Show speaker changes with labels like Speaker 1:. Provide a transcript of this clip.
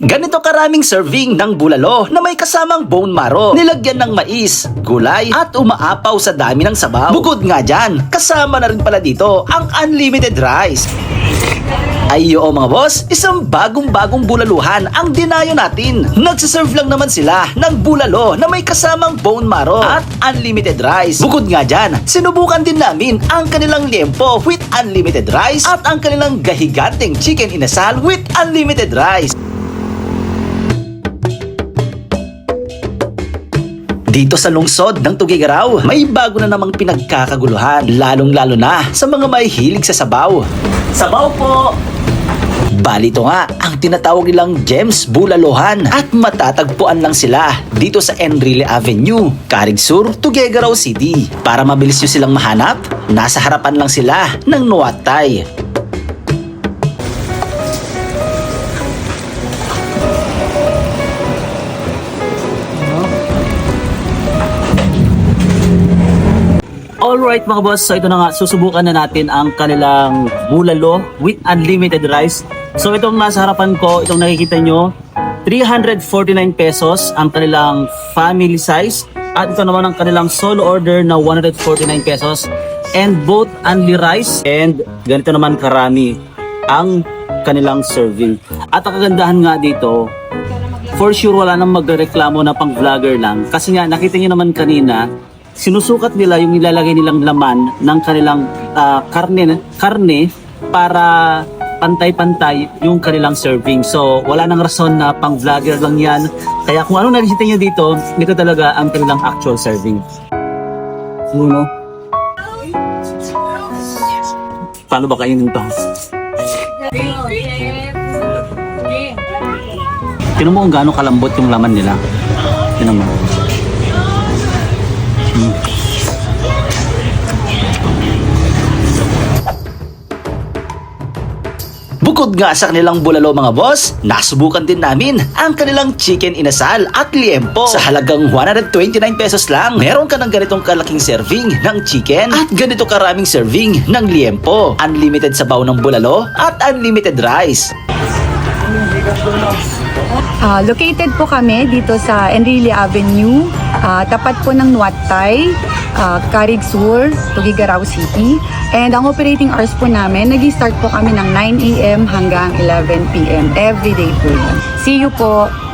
Speaker 1: Ganito karaming serving ng bulalo na may kasamang bone marrow, nilagyan ng mais, gulay at umaapaw sa dami ng sabaw. Bukod nga dyan, kasama na rin pala dito ang unlimited rice. Ay oo mga boss, isang bagong-bagong bulaluhan ang dinayo natin. Nagsiserve lang naman sila ng bulalo na may kasamang bone marrow at unlimited rice. Bukod nga dyan, sinubukan din namin ang kanilang liempo with unlimited rice at ang kanilang gahiganteng chicken inasal with unlimited rice. Dito sa lungsod ng Tugigaraw, may bago na namang pinagkakaguluhan, lalong-lalo na sa mga may hilig sa sabaw. Sabaw po! Bali ito nga, ang tinatawag nilang Gems Bulalohan at matatagpuan lang sila dito sa Enrile Avenue, Carig Sur, Tuguegarao City. Para mabilis nyo silang mahanap, nasa harapan lang sila ng Nuatay.
Speaker 2: Alright mga boss, so ito na nga, susubukan na natin ang kanilang bulalo with unlimited rice. So itong nasa harapan ko, itong nakikita nyo, 349 pesos ang kanilang family size. At ito naman ang kanilang solo order na 149 pesos. And both only rice and ganito naman karami ang kanilang serving. At ang kagandahan nga dito, for sure wala nang magreklamo na pang vlogger lang. Kasi nga, nakita niyo naman kanina, sinusukat nila yung nilalagay nilang laman ng kanilang ah, karne, karne para pantay-pantay yung kanilang serving. So, wala nang rason na pang vlogger lang yan. Kaya kung anong nakikita nyo dito, ito talaga ang kanilang actual serving. Ano? Paano ba kainin to? Tinan mo kung gaano kalambot yung laman nila. Tinan mo.
Speaker 1: Bukod nga sa kanilang bulalo mga boss, nasubukan din namin ang kanilang chicken inasal at liempo. Sa halagang 129 pesos lang, meron ka ng ganitong kalaking serving ng chicken at ganito karaming serving ng liempo. Unlimited sabaw ng bulalo at unlimited rice.
Speaker 3: Ah, located po kami dito sa Enrile Avenue, ah, tapat po ng Nuatay, uh, Carig Sur, Tugigaraw City. And ang operating hours po namin, nag start po kami ng 9 a.m. hanggang 11 p.m. every day po. See you po!